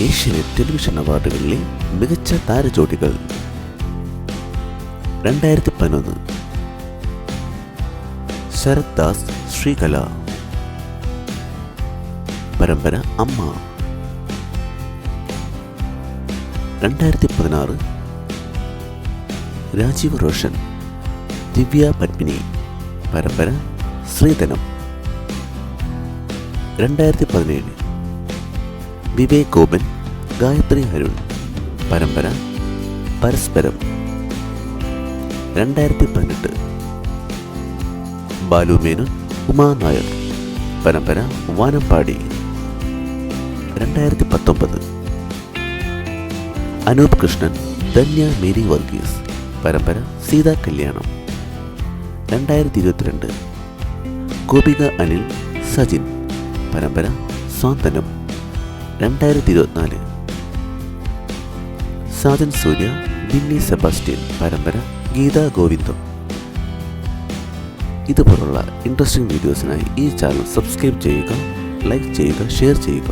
Asianet television അവാർഡുകളിലെ മികച്ച താരജോഡികൾ. രണ്ടായിരത്തി പതിനൊന്ന് ശരത് ദാസ് ശ്രീകല. പരമ്പര അമ്മ. രണ്ടായിരത്തി പതിനാറ് രാജീവ് റോഷൻ ദിവ്യ പത്മിനി പരമ്പര ശ്രീധനം. രണ്ടായിരത്തി പതിനേഴ് വിവേക് ഗോപൻ ഗായത്രി അരുൺ പരമ്പര പരസ്പരം. രണ്ടായിരത്തി പതിനെട്ട് ബാലു മേനോൻ ഉമാ നായർ പരമ്പര വാനമ്പാടി. രണ്ടായിരത്തി പത്തൊമ്പത് അനൂപ് കൃഷ്ണൻ ധന്യ മേരി വർഗീസ് പരമ്പര സീതാ കല്യാണം. രണ്ടായിരത്തി ഇരുപത്തിരണ്ട് ഗോപിക അനിൽ സജിൻ പരമ്പര സ്വാന്തനം. രണ്ടായിരത്തി ഇരുപത്തിനാല് സാജൻ സൂര്യ ബിന്നി സെബാസ്റ്റ്യൻ പരമ്പര ഗീതാ ഗോവിന്ദം. ഇതുപോലുള്ള ഇൻട്രസ്റ്റിംഗ് വീഡിയോസിനായി ഈ ചാനൽ സബ്സ്ക്രൈബ് ചെയ്യുക ലൈക്ക് ചെയ്യുക ഷെയർ ചെയ്യുക.